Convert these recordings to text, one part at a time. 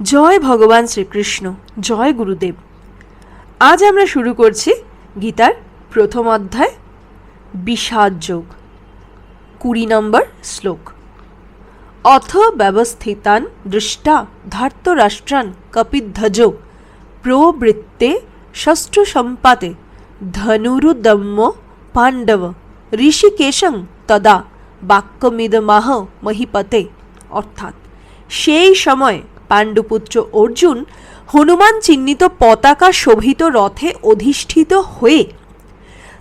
জয় ভগবান শ্রীকৃষ্ণ, জয় গুরুদেব। আজ আমরা শুরু করছি গীতার প্রথম অধ্যায়, বিষাদ যোগ, কুড়ি নম্বর শ্লোক। অথ ব্যবস্থিতান দৃষ্টা ধার্তরাষ্ট্রান কপিধ্বজ প্রবৃত্তে ষষ্ঠ সম্পাতে ধনুরুদম্য পাণ্ডব ঋষিকেশং তদা বাক্যমিদমাহ মহিপতে। অর্থাৎ সেই সময় পাণ্ডুপুত্র অর্জুন হনুমান চিহ্নিত পতাকা শোভিত রথে অধিষ্ঠিত হয়ে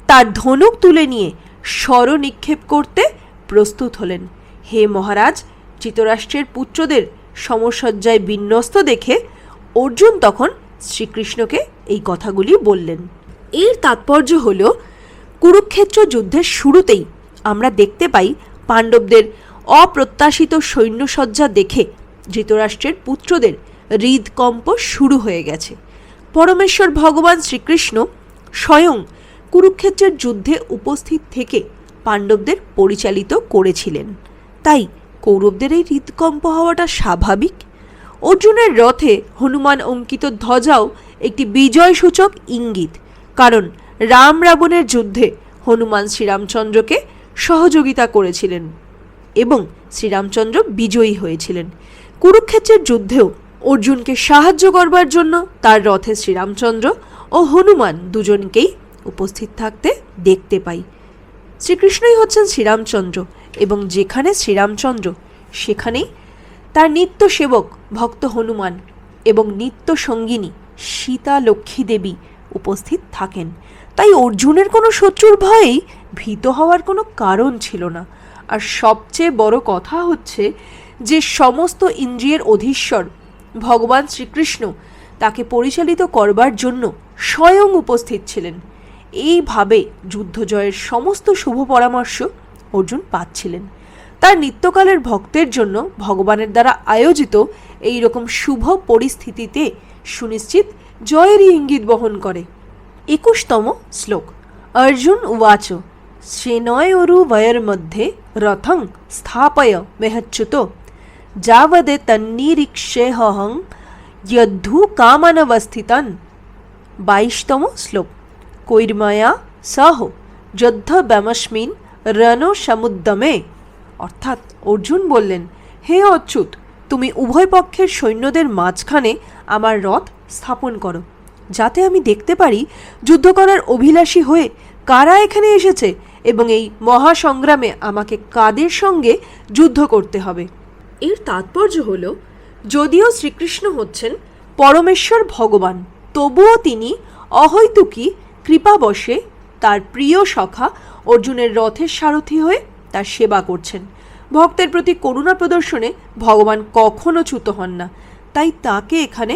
তার ধনুক তুলে নিয়ে স্বর নিক্ষেপ করতে প্রস্তুত হলেন। হে মহারাজ চিতরাষ্ট্রের পুত্রদের সমসজ্জায় বিন্যস্ত দেখে অর্জুন তখন শ্রীকৃষ্ণকে এই কথাগুলি বললেন। এর তাৎপর্য হল, কুরুক্ষেত্র যুদ্ধের শুরুতেই আমরা দেখতে পাই পাণ্ডবদের অপ্রত্যাশিত সৈন্যসজ্জা দেখে ধৃতরাষ্ট্রের পুত্রদের হৃদকম্প শুরু হয়ে গেছে। পরমেশ্বর ভগবান শ্রীকৃষ্ণ স্বয়ং কুরুক্ষেত্রের যুদ্ধে উপস্থিত থেকে পাণ্ডবদের পরিচালিত করেছিলেন। তাই কৌরবদের এই হৃদকম্প হওয়াটা স্বাভাবিক। অর্জুনের রথে হনুমান অঙ্কিত ধ্বজাও একটি বিজয়সূচক ইঙ্গিত, কারণ রাম রাবণের যুদ্ধে হনুমান শ্রীরামচন্দ্রকে সহযোগিতা করেছিলেন এবং শ্রীরামচন্দ্র বিজয়ী হয়েছিলেন। কুরুক্ষেত্রের যুদ্ধেও অর্জুনকে সাহায্য করবার জন্য তার রথে শ্রীরামচন্দ্র ও হনুমান দুজনকেই উপস্থিত থাকতে দেখতে পাই। শ্রীকৃষ্ণই হচ্ছেন শ্রীরামচন্দ্র এবং যেখানে শ্রীরামচন্দ্র, সেখানেই তার নিত্য সেবক ভক্ত হনুমান এবং নিত্য সঙ্গিনী সীতা লক্ষ্মী দেবী উপস্থিত থাকেন। তাই অর্জুনের কোনো শত্রুর ভয়েই ভীত হওয়ার কোনো কারণ ছিল না। আর সবচেয়ে বড় কথা হচ্ছে যে সমস্ত ইন্দ্রিয়ের অধীশ্বর, ভগবান শ্রীকৃষ্ণ, তাকে পরিচালিত করবার জন্য স্বয়ং উপস্থিত ছিলেন। এইভাবে যুদ্ধ জয়ের সমস্ত শুভ পরামর্শ অর্জুন পাচ্ছিলেন। তার নিত্যকালের ভক্তের জন্য ভগবানের দ্বারা আয়োজিত এই রকম শুভ পরিস্থিতিতে সুনিশ্চিত জয়েরই ইঙ্গিত বহন করে। একুশতম শ্লোক। অর্জুন উবাচ সেনয়োরু বয়ের মধ্যে রথং স্থাপয় মেহচ্যুত যাবদে তন্নিরীক্ষেহং যদ্ধু কামানবস্থিতন বাইশতম শ্লোক কৈর্ময়া সহ যদ্ধ ব্যামস্মিন রণ সমুদ্যমে অর্থাৎ অর্জুন বললেন হে অচ্যুত তুমি উভয় পক্ষের সৈন্যদের মাঝখানে আমার রথ স্থাপন করো, যাতে আমি দেখতে পারি যুদ্ধ করার অভিলাষী হয়ে কারা এখানে এসেছে এবং এই মহাসংগ্রামে আমাকে কাদের সঙ্গে যুদ্ধ করতে হবে। এর তাৎপর্য হল, যদিও শ্রীকৃষ্ণ হচ্ছেন পরমেশ্বর ভগবান, তবুও তিনি অহৈতুকী, কৃপাবশে তার প্রিয় সখা অর্জুনের রথের সারথি হয়ে তার সেবা করছেন। ভক্তের প্রতি করুণা প্রদর্শনে ভগবান কখনো চ্যুত হন না, তাই তাকে এখানে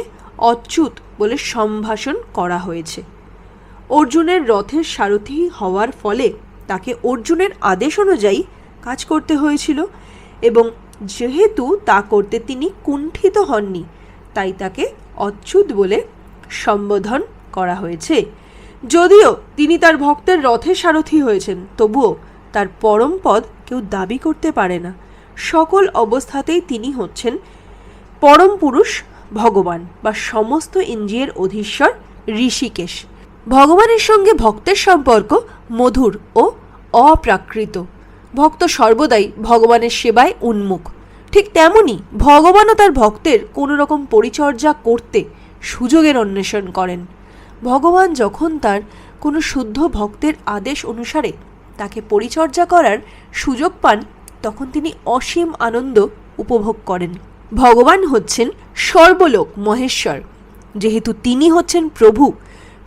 অচ্যুত বলে সম্ভাষণ করা হয়েছে। অর্জুনের রথের সারথি হওয়ার ফলে তাকে অর্জুনের আদেশ অনুযায়ী কাজ করতে হয়েছিল এবং যেহেতু তা করতে তিনি কুণ্ঠিত হননি, তাই তাকে অচ্যুত বলে সম্বোধন করা হয়েছে। যদিও তিনি তার ভক্তের রথে সারথি হয়েছেন, তবুও তার পরম পদ কেউ দাবি করতে পারে না। সকল অবস্থাতেই তিনি হচ্ছেন পরম পুরুষ ভগবান বা সমস্ত ইন্দ্রিয়ের অধীশ্বর ঋষিকেশ। ভগবানের সঙ্গে ভক্তের সম্পর্ক মধুর ও অপ্রাকৃত। ভক্ত সর্বদাই ভগবানের সেবায় উন্মুখ। ঠিক তেমনি ভগবানও তার ভক্তের কোনো রকম পরিচর্যা করতে সুযোগের অন্বেষণ করেন। ভগবান যখন তার কোনো শুদ্ধ ভক্তের আদেশ অনুসারে তাকে পরিচর্যা করার সুযোগ পান, তখন তিনি অসীম আনন্দ উপভোগ করেন। ভগবান হচ্ছেন সর্বলোক মহেশ্বর। যেহেতু তিনি হচ্ছেন প্রভু,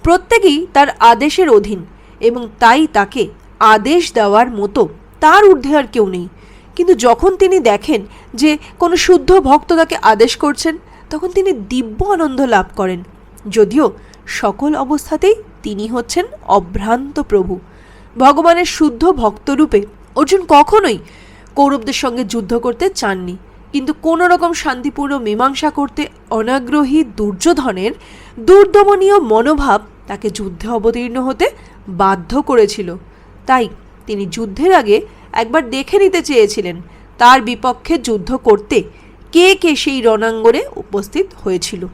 প্রত্যেকেই তার আদেশের অধীন এবং তাই তাকে আদেশ দেওয়ার মতো তার ঊর্ধ্বে আর কেউ নেই। কিন্তু যখন তিনি দেখেন যে কোনো শুদ্ধ ভক্ত তাকে আদেশ করছেন, তখন তিনি দিব্য আনন্দ লাভ করেন। যদিও সকল অবস্থাতেই তিনি হচ্ছেন অভ্রান্ত প্রভু। ভগবানের শুদ্ধ ভক্তরূপে অর্জুন কখনোই কৌরবদের সঙ্গে যুদ্ধ করতে চাননি। কিন্তু কোনো রকম শান্তিপূর্ণ মীমাংসা করতে অনাগ্রহী দুর্যোধনের দুর্দমনীয় মনোভাব তাকে যুদ্ধে অবতীর্ণ হতে বাধ্য করেছিল। তাই তিনি যুদ্ধের আগে একবার দেখে নিতে চেয়েছিলেন তার বিপক্ষে যুদ্ধ করতে কে কে সেই রণাঙ্গনে উপস্থিত হয়েছিল।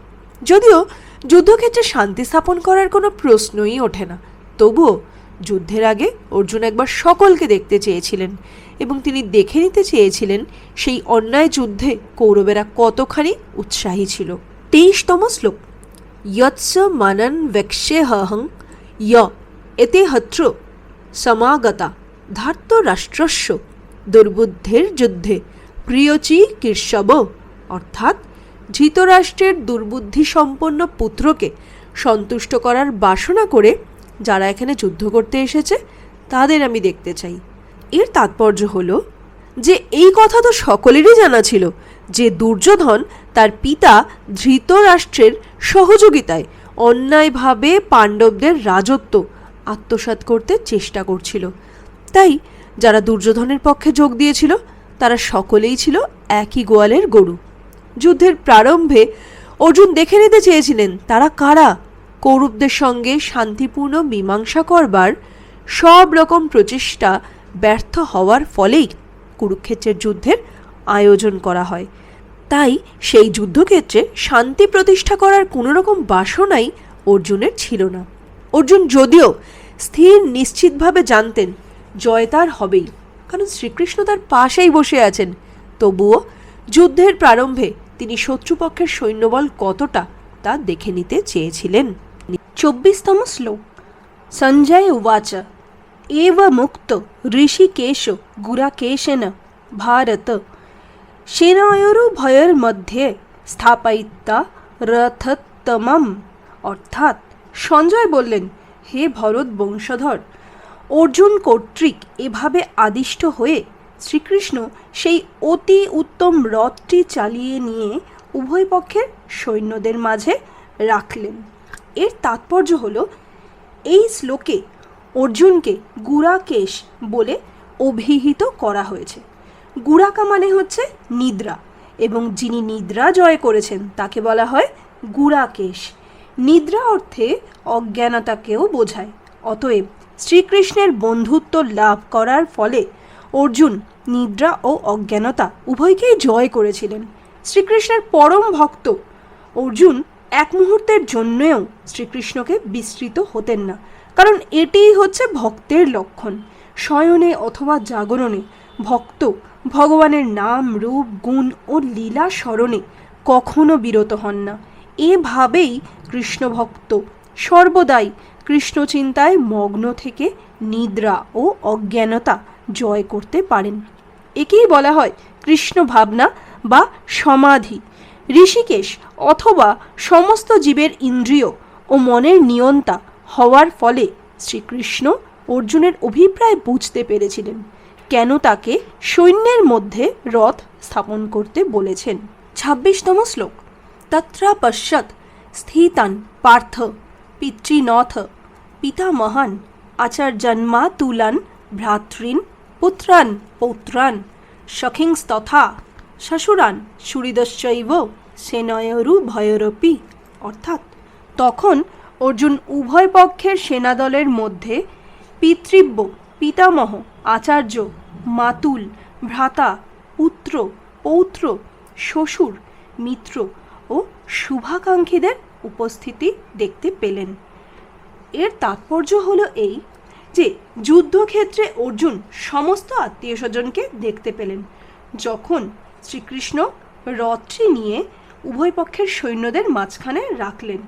যদিও যুদ্ধক্ষেত্রে শান্তি স্থাপন করার কোনো প্রশ্নই ওঠে না। তবুও যুদ্ধের আগে অর্জুন একবার সকলকে দেখতে চেয়েছিলেন এবং তিনি দেখে নিতে চেয়েছিলেন সেই অন্যায় যুদ্ধে কৌরবেরা কতখানি উৎসাহী ছিল। তেইশতম শ্লোক। ইয়ৎস মানন ব্যক্সে হহং য় এতে হত্র সমাগতা। ধার্ত রাষ্ট্রস্য, দুর্বুদ্ধের যুদ্ধে, প্রিয়চি কীর্ষব অর্থাৎ ধৃতরাষ্ট্রের দুর্বুদ্ধি সম্পন্ন পুত্রকে সন্তুষ্ট করার বাসনা করে যারা এখানে যুদ্ধ করতে এসেছে, তাদের আমি দেখতে চাই। এর তাৎপর্য হল যে, এই কথা তো সকলেরই জানা ছিল যে, দুর্যোধন তার পিতা ধৃতরাষ্ট্রের সহযোগিতায় অন্যায়ভাবে পাণ্ডবদের রাজত্ব আত্মসাৎ করতে চেষ্টা করছিল। তাই যারা দুর্যোধনের পক্ষে যোগ দিয়েছিল, তারা সকলেই ছিল একই গোয়ালের গরু। যুদ্ধের প্রারম্ভে অর্জুন দেখে নিতে চেয়েছিলেন, তারা কারা? কৌরবদের সঙ্গে শান্তিপূর্ণ মীমাংসা করবার সব রকম প্রচেষ্টা ব্যর্থ হওয়ার ফলেই কুরুক্ষেত্রের যুদ্ধের আয়োজন করা হয়। তাই সেই যুদ্ধক্ষেত্রে শান্তি প্রতিষ্ঠা করার কোনো রকম বাসনাই অর্জুনের ছিল না। অর্জুন যদিও স্থির নিশ্চিতভাবে জানতেন জয় তার হবেই, কারণ শ্রীকৃষ্ণ তার পাশেই বসে আছেন। তবুও যুদ্ধের প্রারম্ভে তিনি শত্রুপক্ষের সৈন্যবল কতটা তা দেখে নিতে চেয়েছিলেন। চব্বিশতম শ্লোক। সঞ্জয় উবাচ। এব মুক্ত ঋষিকেশ গুরাকেশেন ভারত। সেনায়ুরুভয়ের মধ্যে স্থাপায়িতা রথতমম অর্থাৎ সঞ্জয় বললেন, হে ভরত বংশধর অর্জুন কর্তৃক এভাবে আদিষ্ট হয়ে শ্রীকৃষ্ণ সেই অতি উত্তম রথটি চালিয়ে নিয়ে উভয় পক্ষের সৈন্যদের মাঝে রাখলেন। এর তাৎপর্য হল, এই শ্লোকে অর্জুনকে গুড়াকেশ বলে অভিহিত করা হয়েছে। গুড়াকা মানে হচ্ছে নিদ্রা এবং যিনি নিদ্রা জয় করেছেন তাকে বলা হয় গুড়াকেশ। নিদ্রা অর্থে অজ্ঞানতাকেও বোঝায়, অতএব শ্রীকৃষ্ণের বন্ধুত্ব লাভ করার ফলে অর্জুন, নিদ্রা ও অজ্ঞানতা উভয়কেই জয় করেছিলেন। শ্রীকৃষ্ণের পরম ভক্ত অর্জুন এক মুহূর্তের জন্যেও শ্রীকৃষ্ণকে বিস্তৃত হতেন না। কারণ এটিই হচ্ছে ভক্তের লক্ষণ। শয়নে অথবা জাগরণে ভক্ত ভগবানের নাম, রূপ, গুণ ও লীলা স্মরণে কখনো বিরত হন না। এভাবেই কৃষ্ণ ভক্ত সর্বদাই কৃষ্ণ চিন্তায় মগ্ন থেকে নিদ্রা ও অজ্ঞানতা জয় করতে পারেন। একেই বলা হয় কৃষ্ণ ভাবনা বা সমাধি। ঋষিকেশ অথবা সমস্ত জীবের ইন্দ্রিয় ও মনের নিয়ন্তা হওয়ার ফলে শ্রীকৃষ্ণ অর্জুনের অভিপ্রায় বুঝতে পেরেছিলেন, কেন তাকে সৈন্যের মধ্যে রথ স্থাপন করতে বলেছেন। ছাব্বিশতম শ্লোক। তত্রা পশ্চাৎ স্থিতান পার্থ পিতৃনথ পিতামহান আচার্যন্মা তুলান ভ্রাতৃন পুত্রান, পৌত্রান সখিংস্তথা শ্বশুরান সুহৃদশ্চৈব সেনয়রু ভয়রপি। অর্থাৎ তখন অর্জুন উভয় পক্ষের সেনাদলের মধ্যে পিতৃব্য, পিতামহ, আচার্য, মাতুল, ভ্রাতা, পুত্র, পৌত্র, শ্বশুর, মিত্র ও শুভাকাঙ্ক্ষীদের উপস্থিতি দেখতে পেলেন। এর তাৎপর্য হলো এই যে, যুদ্ধক্ষেত্রে অর্জুন সমস্ত আত্মীয় স্বজনকে দেখতে পেলেন। যখন শ্রীকৃষ্ণ রথটি নিয়ে উভয় পক্ষের সৈন্যদের মাঝখানে রাখলেন,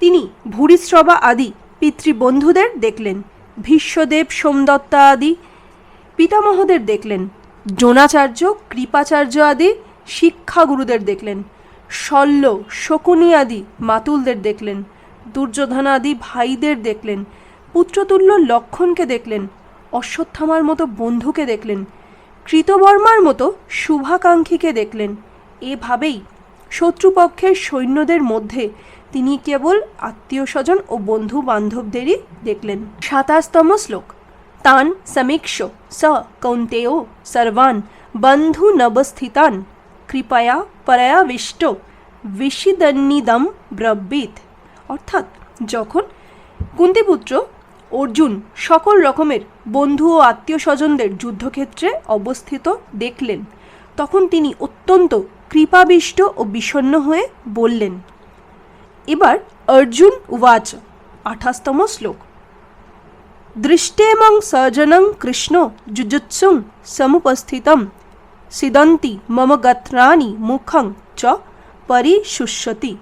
তিনি ভূরিশ্রবা আদি পিতৃবন্ধুদের দেখলেন, ভীষ্মদেব, সোমদত্তা আদি পিতামহদের দেখলেন, দ্রোণাচার্য, কৃপাচার্য আদি শিক্ষাগুরুদের দেখলেন, শল্য, শকুনি আদি মাতুলদের দেখলেন। দুর্যোধন আদি ভাইদের দেখলেন, পুত্রতুল্য লক্ষণকে দেখলেন, অশ্বত্থামার মতো বন্ধুকে দেখলেন, কৃতবর্মার মতো শুভাকাঙ্ক্ষীকে দেখলেন। এভাবেই শত্রুপক্ষের সৈন্যদের মধ্যে তিনি কেবল আত্মীয় স্বজন ও বন্ধু বান্ধবদেরই দেখলেন। সাতাশতম শ্লোক। তান সমীক্ষ স কৌন্তেয় সর্বান বন্ধু নবস্থিতান। কৃপয়া পরয়াবিষ্ট বিশিদন্নিদম ব্রব্বিত অর্থাৎ যখন কুন্তিপুত্র অর্জুন সকল রকমের বন্ধু ও আত্মীয় স্বজনদের যুদ্ধক্ষেত্রে অবস্থিত দেখলেন, তখন তিনি অত্যন্ত কৃপাবিষ্ট ও বিষণ্ণ হয়ে বললেন, এবার অর্জুন ওয়াচ আঠাশতম শ্লোক। দৃষ্টেমং সজনং কৃষ্ণ যুজুৎসুং সমুপস্থিতম, সিদন্তি মম গাত্রাণি মুখং চ পরিশুষ্যতি।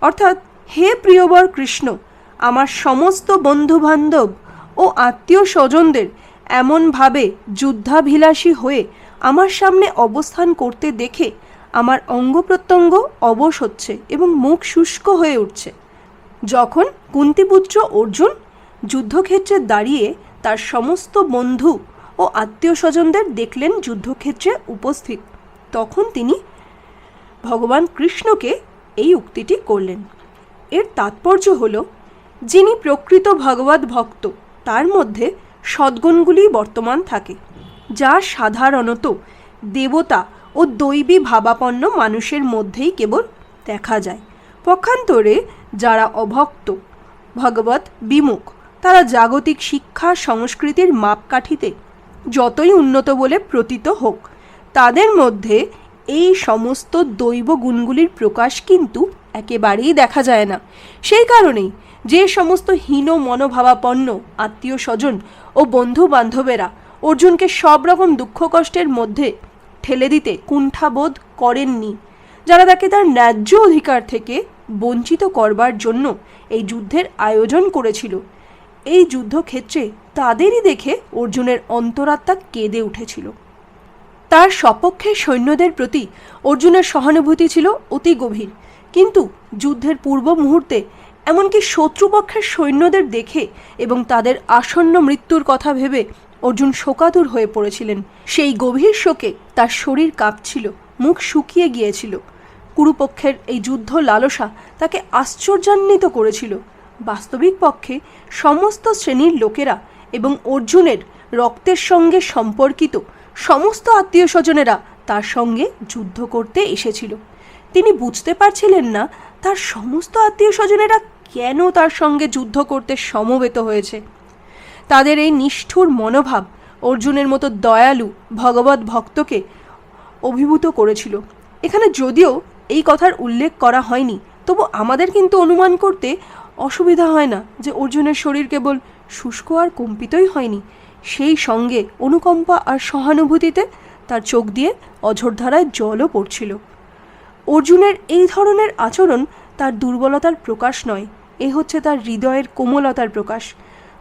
অর্থাৎ হে প্রিয়বর কৃষ্ণ, আমার সমস্ত বন্ধুবান্ধব ও আত্মীয় স্বজনদের এমনভাবে যুদ্ধাভিলাষী হয়ে আমার সামনে অবস্থান করতে দেখে আমার অঙ্গ প্রত্যঙ্গ অবশ হচ্ছে এবং মুখ শুষ্ক হয়ে উঠছে। যখন কুন্তিপুত্র অর্জুন যুদ্ধক্ষেত্রে দাঁড়িয়ে তার সমস্ত বন্ধু ও আত্মীয় স্বজনদের দেখলেন যুদ্ধক্ষেত্রে উপস্থিত, তখন তিনি ভগবান কৃষ্ণকে এই উক্তিটি করলেন। এর তাৎপর্য হল, যিনি প্রকৃত ভগবত ভক্ত, তার মধ্যে সদ্গুণগুলি বর্তমান থাকে, যা সাধারণত দেবতা ও দৈবী ভাবাপন্ন মানুষের মধ্যেই কেবল দেখা যায়। পক্ষান্তরে যারা অভক্ত, ভগবত বিমুখ, তারা জাগতিক শিক্ষা সংস্কৃতির মাপকাঠিতে যতই উন্নত বলে প্রতীত হোক, তাদের মধ্যে এই সমস্ত দৈব গুণগুলির প্রকাশ কিন্তু একেবারেই দেখা যায় না। সেই কারণেই যে সমস্ত হীন মনোভাবাপন্ন আত্মীয় স্বজন ও বন্ধু বান্ধবেরা অর্জুনকে সব রকম দুঃখ কষ্টের মধ্যে ঠেলে দিতে কুণ্ঠাবোধ করেননি, যারা তাকে তার ন্যায্য অধিকার থেকে বঞ্চিত করবার জন্য এই যুদ্ধের আয়োজন করেছিল। এই যুদ্ধক্ষেত্রে তাদেরই দেখে অর্জুনের অন্তরাত্মা কেঁদে উঠেছিল। তার সপক্ষের সৈন্যদের প্রতি অর্জুনের সহানুভূতি ছিল অতি গভীর। কিন্তু যুদ্ধের পূর্ব মুহূর্তে এমনকি শত্রুপক্ষের সৈন্যদের দেখে এবং তাদের আসন্ন মৃত্যুর কথা ভেবে অর্জুন শোকাতুর হয়ে পড়েছিলেন। সেই গভীর শোকে তার শরীর কাঁপছিল, মুখ শুকিয়ে গিয়েছিল। কুরুপক্ষের এই যুদ্ধ লালসা তাকে আশ্চর্যান্বিত করেছিল। বাস্তবিক পক্ষে সমস্ত শ্রেণির লোকেরা এবং অর্জুনের রক্তের সঙ্গে সম্পর্কিত সমস্ত আত্মীয় স্বজনেরা তার সঙ্গে যুদ্ধ করতে এসেছিল। তিনি বুঝতে পারছিলেন না তার সমস্ত আত্মীয় স্বজনেরা কেন তার সঙ্গে যুদ্ধ করতে সমবেত হয়েছে। তাদের এই নিষ্ঠুর মনোভাব অর্জুনের মতো দয়ালু ভগবত ভক্তকে অভিভূত করেছিল। এখানে যদিও এই কথার উল্লেখ করা হয়নি, তবু আমাদের কিন্তু অনুমান করতে অসুবিধা হয় না যে অর্জুনের শরীর কেবল শুষ্ক আর কম্পিতই হয়নি। সেই সঙ্গে অনুকম্পা আর সহানুভূতিতে তার চোখ দিয়ে অঝোরধারায় জলও পড়ছিল। অর্জুনের এই ধরনের আচরণ তার দুর্বলতার প্রকাশ নয়, এ হচ্ছে তার হৃদয়ের কোমলতার প্রকাশ।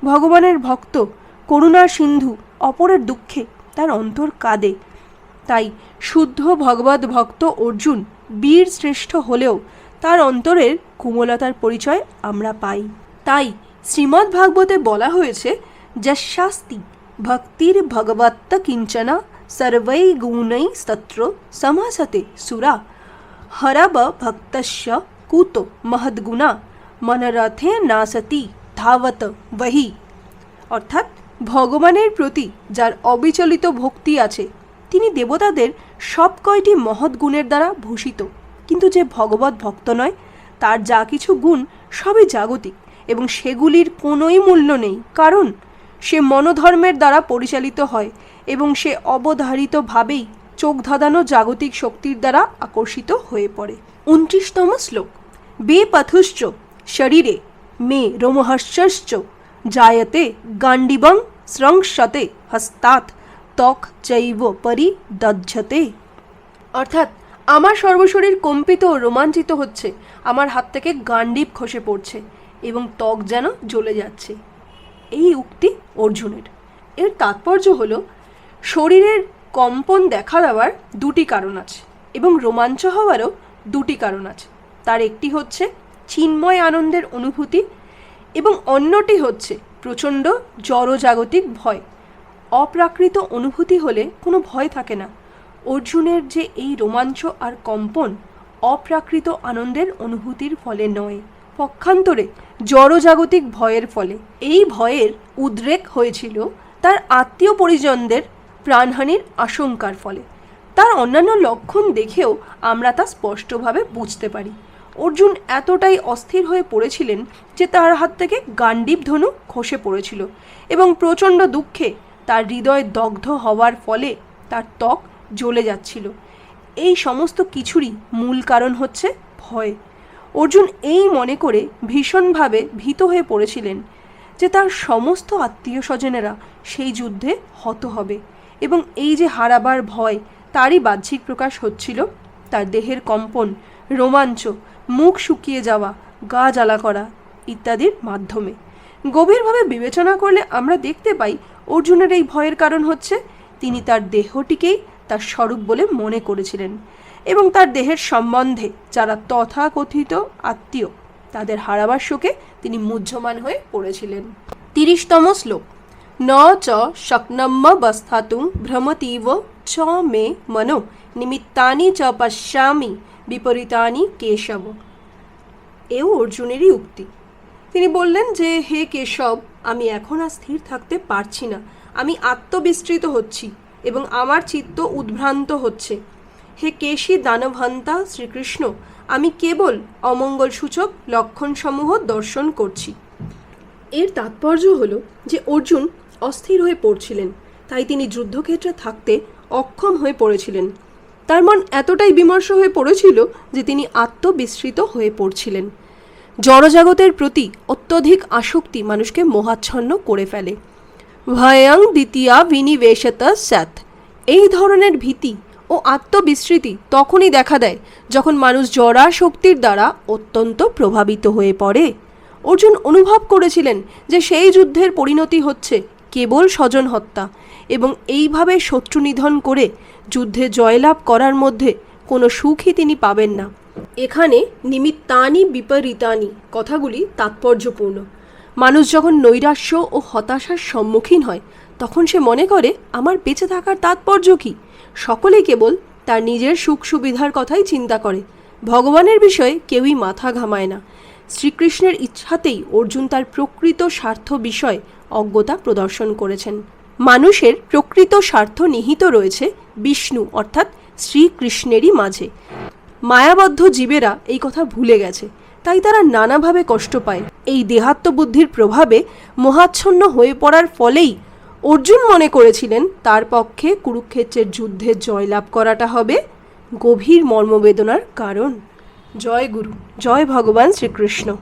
ভগবানের ভক্ত, করুণার সিন্ধু, অপরের দুঃখে তার অন্তর কাঁদে। তাই শুদ্ধ ভগবত ভক্ত অর্জুন বীর শ্রেষ্ঠ হলেও তার অন্তরের কোমলতার পরিচয় আমরা পাই। তাই শ্রীমদ্ ভাগবতে বলা হয়েছে যশাস্তি ভক্তির ভগবত্ত কিঞ্চনা সর্বৈ গুণৈ স্তত্র সমাসতে সুরা হরব ভক্তস্য কুত মহদ্গুণা মনরথে নাসতি ধাবত বহি অর্থাৎ ভগবানের প্রতি যার অবিচলিত ভক্তি আছে, তিনি দেবতাদের সব কয়টি মহৎ গুণের দ্বারা ভূষিত। কিন্তু যে ভগবত ভক্ত নয়, তার যা কিছু গুণ সবই জাগতিক এবং সেগুলির কোনোই মূল্য নেই। কারণ সে মনোধর্মের দ্বারা পরিচালিত হয় এবং সে অবধারিতভাবেই চোখ ধাঁধানো জাগতিক শক্তির দ্বারা আকর্ষিত হয়ে পড়ে। উনত্রিশতম শ্লোক। বেপথুশ্চ শরীরে মে রোমহর্ষশ্চ জায়তে গান্ডিবং স্রংসতে হস্তাৎ ত্বক চৈব পরিদজ্জতে অর্থাৎ আমার সর্বশরীর কম্পিত ও রোমাঞ্চিত হচ্ছে। আমার হাত থেকে গান্ডিব খসে পড়ছে এবং ত্বক যেন জ্বলে যাচ্ছে। এই উক্তি অর্জুনের। এর তাৎপর্য হলো, শরীরের কম্পন দেখা দেওয়ার দুটি কারণ আছে এবং রোমাঞ্চ হওয়ারও দুটি কারণ আছে। তার একটি হচ্ছে চিন্ময় আনন্দের অনুভূতি এবং অন্যটি হচ্ছে প্রচণ্ড জড়জাগতিক ভয়। অপ্রাকৃত অনুভূতি হলে কোনো ভয় থাকে না। অর্জুনের যে এই রোমাঞ্চ আর কম্পন অপ্রাকৃত আনন্দের অনুভূতির ফলে নয়। পক্ষান্তরে জড়জাগতিক ভয়ের ফলে। এই ভয়ের উদ্রেক হয়েছিল তার আত্মীয় পরিজনদের প্রাণহানির আশঙ্কার ফলে। তার অন্যান্য লক্ষণ দেখেও আমরা তা স্পষ্টভাবে বুঝতে পারি। অর্জুন এতটাই অস্থির হয়ে পড়েছিলেন যে তার হাত থেকে গান্ডীব ধনু খসে পড়েছিল এবং প্রচণ্ড দুঃখে তার হৃদয় দগ্ধ হওয়ার ফলে তার ত্বক জ্বলে যাচ্ছিল। এই সমস্ত কিছুরই মূল কারণ হচ্ছে ভয়। অর্জুন এই মনে করে ভীষণভাবে ভীত হয়ে পড়েছিলেন যে তার সমস্ত আত্মীয় স্বজনেরা সেই যুদ্ধে হত হবে এবং এই যে হারাবার ভয়, তারই বাহ্যিক প্রকাশ হচ্ছিল তার দেহের কম্পন, রোমাঞ্চ, মুখ শুকিয়ে যাওয়া, গা জ্বালা করা ইত্যাদির মাধ্যমে। গভীরভাবে বিবেচনা করলে আমরা দেখতে পাই অর্জুনের এই ভয়ের কারণ হচ্ছে তিনি তার দেহটিকেই তার স্বরূপ বলে মনে করেছিলেন। এবং তার দেহের সম্বন্ধে যারা তথাকথিত আত্মীয়, তাদের হারাবার শোকে তিনি মুহ্যমান হয়ে পড়েছিলেন। তিরিশতম শ্লোক। ন চ শক্নম্ম বস্থাতুং ভ্রমতীব চ মে মনো নিমিত্তানি চ পশ্যামি বিপরীতানি কেশব। এও অর্জুনেরই উক্তি। তিনি বললেন যে, হে কেশব, আমি এখন আর স্থির থাকতে পারছি না। আমি আত্মবিস্তৃত হচ্ছি এবং আমার চিত্ত উদ্ভ্রান্ত হচ্ছে। হে কেশী দানভন্তা শ্রীকৃষ্ণ, আমি কেবল অমঙ্গল সূচক লক্ষণসমূহ দর্শন করছি। এর তাৎপর্য হল যে অর্জুন অস্থির হয়ে পড়ছিলেন, তাই তিনি যুদ্ধক্ষেত্রে থাকতে অক্ষম হয়ে পড়েছিলেন। তার মন এতটাই বিমর্ষ হয়ে পড়েছিল যে তিনি আত্মবিস্মৃত হয়ে পড়ছিলেন। জড়জগতের প্রতি অত্যধিক আসক্তি মানুষকে মোহাচ্ছন্ন করে ফেলে। ভয়ং দ্বিতীয়া বিনিবেশত স্যাথ এই ধরনের ভীতি ও আত্মবিস্মৃতি তখনই দেখা দেয়, যখন মানুষ জড়া শক্তির দ্বারা অত্যন্ত প্রভাবিত হয়ে পড়ে। অর্জুন অনুভব করেছিলেন যে সেই যুদ্ধের পরিণতি হচ্ছে কেবল স্বজন হত্যা এবং এইভাবে শত্রু নিধন করে যুদ্ধে জয়লাভ করার মধ্যে কোনো সুখই তিনি পাবেন না। এখানে নিমিত্তানি বিপরীতানি কথাগুলি তাৎপর্যপূর্ণ। মানুষ যখন নৈরাশ্য ও হতাশার সম্মুখীন হয়, তখন সে মনে করে, আমার বেঁচে থাকার তাৎপর্য কী? সকলে কেবল তার নিজের সুখ সুবিধার কথাই চিন্তা করে। ভগবানের বিষয়ে কেউই মাথা ঘামায় না। শ্রীকৃষ্ণের ইচ্ছাতেই অর্জুন তার প্রকৃত স্বার্থ বিষয়ে অজ্ঞতা প্রদর্শন করেছেন। মানুষের প্রকৃত স্বার্থ নিহিত রয়েছে বিষ্ণু, অর্থাৎ শ্রীকৃষ্ণেরই মাঝে। মায়াবদ্ধ জীবেরা এই কথা ভুলে গেছে, তাই তারা নানাভাবে কষ্ট পায়। এই দেহাত্মবুদ্ধির প্রভাবে মোহাচ্ছন্ন হয়ে পড়ার ফলেই অর্জুন মনে করেছিলেন তার পক্ষে কুরুক্ষেত্রের যুদ্ধে জয়লাভ করাটা হবে গভীর মর্মবেদনার কারণ। জয় গুরু, জয় ভগবান শ্রীকৃষ্ণ।